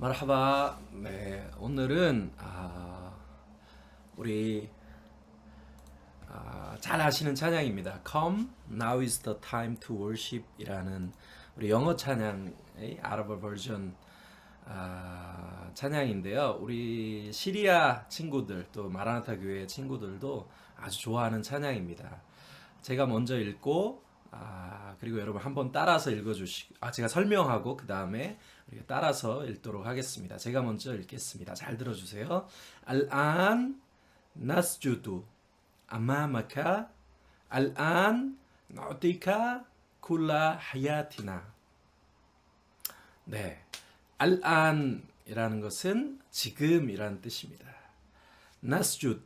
마르하바. 네, 오늘은 아, 우리 아, 잘 아시는 찬양입니다. Come, now is the time to worship이라는 우리 영어 찬양의 아랍어 버전 아, 찬양인데요. 우리 시리아 친구들 또 마라나타 교회 친구들도 아주 좋아하는 찬양입니다. 제가 먼저 읽고 아, 그리고 여러분 한번 따라서 읽어주시. 아 제가 설명하고 그 다음에 우리가 따라서 읽도록 하겠습니다. 제가 먼저 읽겠습니다. 잘 들어주세요. 알안 나스주두 아마마카 알안 너디카 쿨라 하야티나 네, 알안이라는 것은 지금이라는 뜻입니다. 나스주드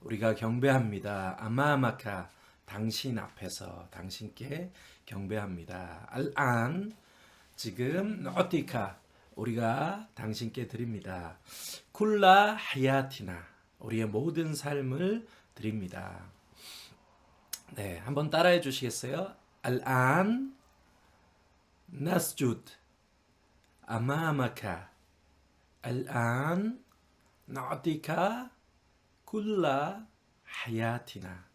우리가 경배합니다. 아마마카 당신 앞에서 당신께 경배합니다. 알안 지금 어티카 우리가 당신께 드립니다. 쿨라 하야티나 우리의 모든 삶을 드립니다. 네, 한번 따라해 주시겠어요? 알안 나스주드 아마마카 알안 나티카 쿨라 하야티나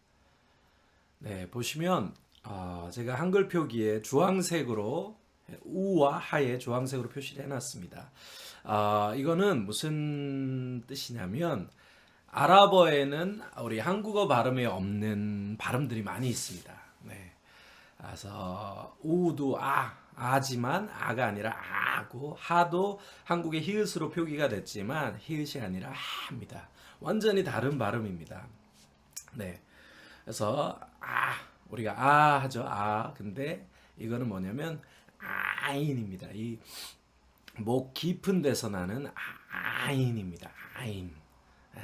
네, 보시면 어, 제가 한글 표기에 주황색으로 우와 하에 주황색으로 표시를 해놨습니다. 아, 이거는 무슨 뜻이냐면 아랍어에는 우리 한국어 발음에 없는 발음들이 많이 있습니다. 네. 그래서 우도 아 아지만 아가 아니라 아고 하도 한국의 히읗으로 표기가 됐지만 히읗이 아니라 하입니다. 완전히 다른 발음입니다. 네. 그래서 아 우리가 아 하죠. 아. 근데 이거는 뭐냐면 아인입니다. 이 목 깊은 데서 나는 아인입니다. 아인. 예.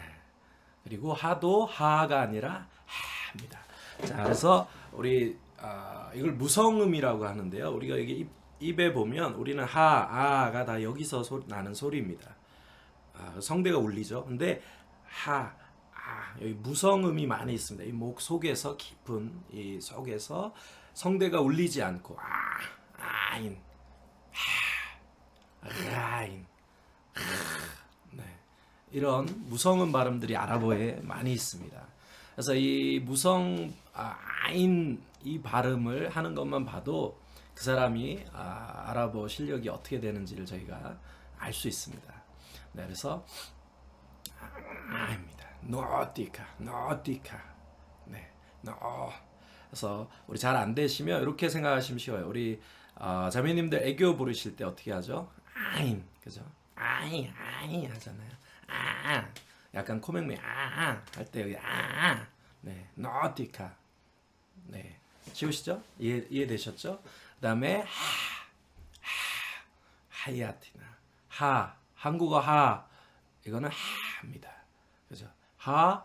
그리고 하도 하가 아니라 하입니다. 자, 그래서 우리 아, 이걸 무성음이라고 하는데요. 우리가 여기 입, 입에 보면 우리는 하, 아가 다 여기서 소, 나는 소리입니다. 아, 성대가 울리죠. 근데 하, 아, 여기 무성음이 많이 있습니다. 이 목 속에서 깊은 이 속에서 성대가 울리지 않고 아, 아인, 하, 라인, 하, 네. 이런 무성음 발음들이 아랍어에 많이 있습니다. 그래서 이 무성 아, 아인 이 발음을 하는 것만 봐도 그 사람이 아, 아랍어 실력이 어떻게 되는지를 저희가 알 수 있습니다. 네, 그래서 아입니다. 노티카, 노티카. 네, 노. 그래서 우리 잘 안 되시면 이렇게 생각하시면 쉬워요. 우리 어, 자매님들 애교 부르실 때 어떻게 하죠? 아인, 그죠? 아인, 아인 하잖아요. 아, 약간 코맹맹 아, 할 때 여기 아, 네, 노티카. 네. 쉬우시죠? 이해, 이해되셨죠? 그 다음에 하, 하, 하야티나 하, 한국어 하 이거는 하입니다. 그죠? 하, 하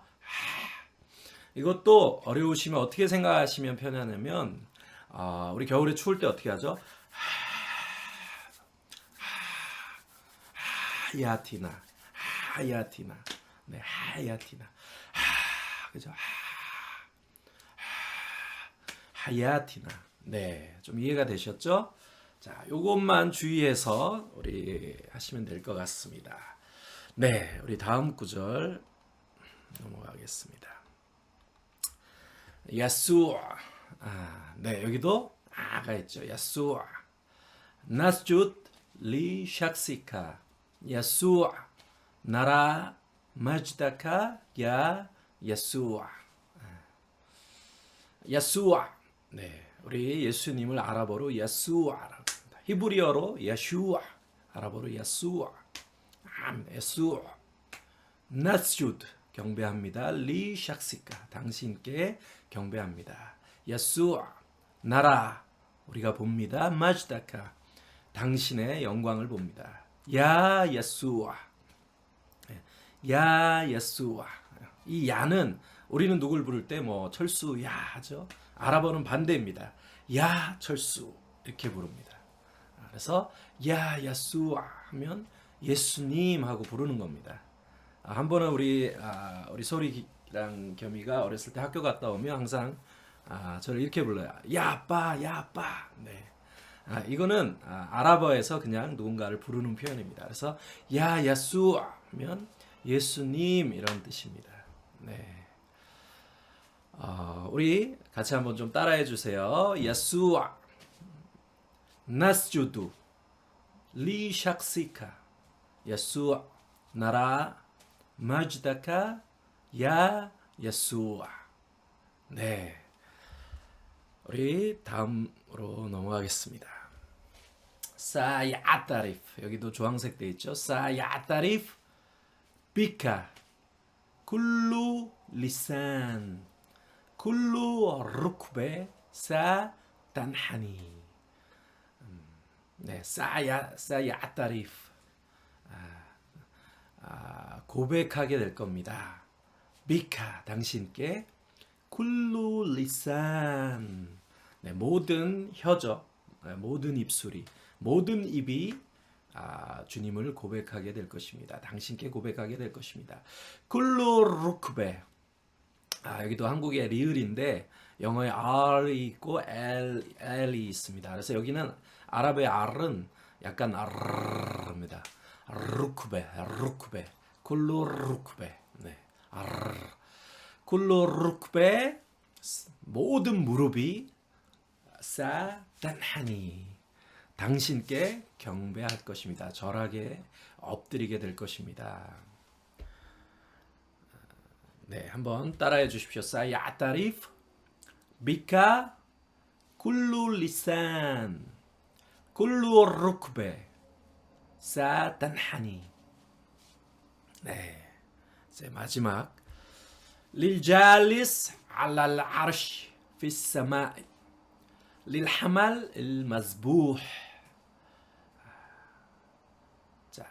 이것도 어려우시면 어떻게 생각하시면 편하냐면 어, 우리 겨울에 추울 때 어떻게 하죠? 하야티나 하야티나 네 하야티나 하 그죠? 하야티나. 네, 좀 이해가 되셨죠? 자, 요것만 주의해서 우리 하시면 될 것 같습니다. 네, 우리 다음 구절 넘어가겠습니다. 야수 아, 네, 여기도 아가 있죠. 야수 나스쭌 리 샥시카. 야수 나라 마지다카. 야 야수 야수아. 네, 우리 예수님을 아랍어로 야수아라고 합니다. 히브리어로 야슈아, 아랍어로 야수아, 야수아, 나스주드 경배합니다. 리 샥시카 당신께 경배합니다. 야수아 나라 우리가 봅니다. 마지다카 당신의 영광을 봅니다. 야 야수아 야 야수아 이 야는 우리는 누굴 부를 때 뭐 철수 야 하죠. 아랍어는 반대입니다. 야 철수 이렇게 부릅니다. 그래서 야 야수 하면 예수님 하고 부르는 겁니다. 아, 한 번은 우리 아, 우리 소리랑 겸이가 어렸을 때 학교 갔다 오면 항상 아, 저를 이렇게 불러요. 야 아빠, 야 아빠. 네. 아, 이거는 아, 아랍어에서 그냥 누군가를 부르는 표현입니다. 그래서 야 야수 하면 예수님 이런 뜻입니다. 네. 어, 우리 같이 한번 좀 따라해 주세요. 야수 나스주두 리 샥시카 야수 나라 마지다카 야 야수 네. 우리 다음으로 넘어가겠습니다. 사야타리프. 여기도 주황색 돼 있죠. 사야타리프. 비카. 쿨루 리산. 쿨루 루크베. 사 단하니. 음, 네 사야 사야타리프 고백하게 될 겁니다. 비카 당신께 쿨루 리산 네, 모든 혀죠 네, 모든 입술이 모든 입이 아, 주님을 고백하게 될 것입니다. 당신께 고백하게 될 것입니다. 쿨루 루크베 아, 여기도 한국의 리을인데 영어에 R이 있고 L, L이 있습니다. 그래서 여기는 아랍의 R은 약간 R입니다. 루크베, 루크베, 쿨루루크베, 네, R. 쿨루루크베 모든 무릎이 사단하니 당신께 경배할 것입니다. 절하게 엎드리게 될 것입니다. 네, 한번 따라해 주십시오. 사야타리프 비카 쿨루 리산 쿨루 루크베 사단하니 네, 이제 마지막 릴잘리스 알랄 아르시 피 사마 릴하말 المذبوح 자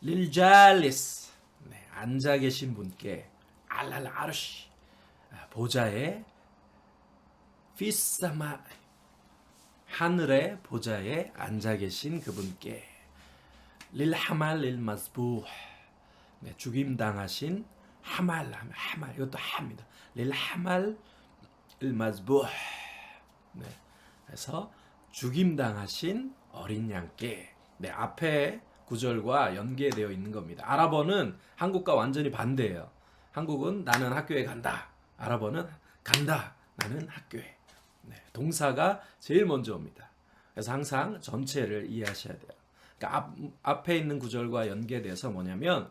릴잘리스 네, 앉아 계신 분께 알랄 아르시 보좌에 피사마 하늘의 보좌에 앉아 계신 그분께 릴하말 릴마즈부 네, 죽임 당하신 하말 하말 이것도 합니다. 릴하말 일마즈부 네. 그래서 죽임 당하신 어린 양께 네, 앞에 구절과 연계되어 있는 겁니다. 아랍어는 한국과 완전히 반대예요. 한국은 나는 학교에 간다. 아랍어는 간다. 나는 학교에. 네, 동사가 제일 먼저 옵니다. 그래서 항상 전체를 이해하셔야 돼요. 그러니까 앞, 앞에 있는 구절과 연계돼서 뭐냐면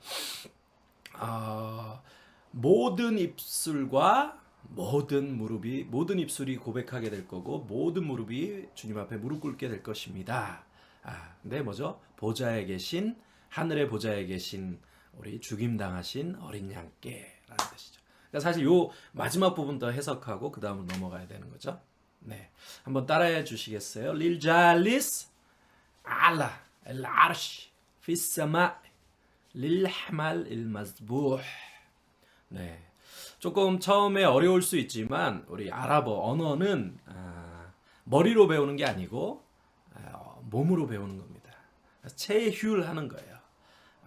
어, 모든 입술과 모든 무릎이 모든 입술이 고백하게 될 거고 모든 무릎이 주님 앞에 무릎 꿇게 될 것입니다. 아, 근데 뭐죠? 보좌에 계신 하늘의 보좌에 계신 우리 죽임 당하신 어린 양께라는 뜻이죠. 그러니까 사실 요 마지막 부분 더 해석하고 그 다음으로 넘어가야 되는 거죠. 네, 한번 따라해 주시겠어요? 릴잘리스 알라 العرش في السماء للحمل المذبوح 네. 조금 처음에 어려울 수 있지만 우리 아랍어 언어는 아, 머리로 배우는 게 아니고 아, 몸으로 배우는 겁니다. 체휴하는 거예요.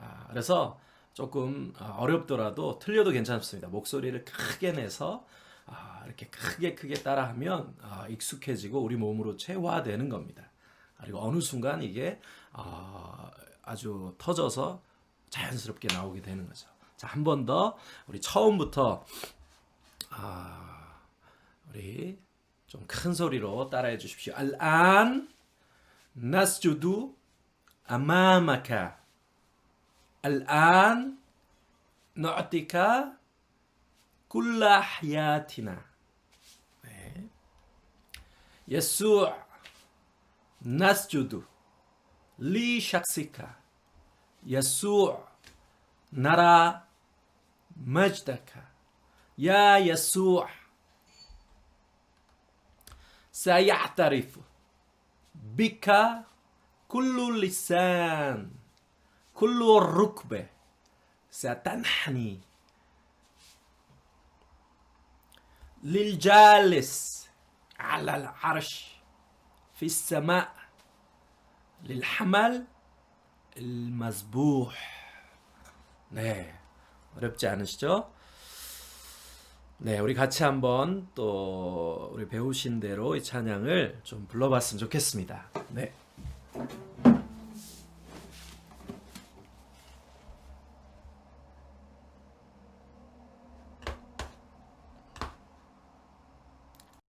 아, 그래서 조금 아, 어렵더라도 틀려도 괜찮습니다. 목소리를 크게 내서 아, 이렇게 크게 크게 따라하면 아, 익숙해지고 우리 몸으로 체화되는 겁니다. 그리고 어느 순간 이게 어, 아주 터져서 자연스럽게 나오게 되는 거죠. 자, 한 번 더. 우리 처음부터 아, 우리 좀 큰 소리로 따라해 주십시오. 알안 나스주두 아마마카. 알안 나티카 쿨라 하야티나. 네. 예수 나스주두. لشخصك. يسوع نرى مجدك. يا يسوع سيعترف بك كل لسان كل الركبة ستنحني. للجالس على العرش في السماء 릴하말 일마즈부흐 네 어렵지 않으시죠? 네 우리 같이 한번 또 우리 배우신 대로 이 찬양을 좀 불러봤으면 좋겠습니다. 네.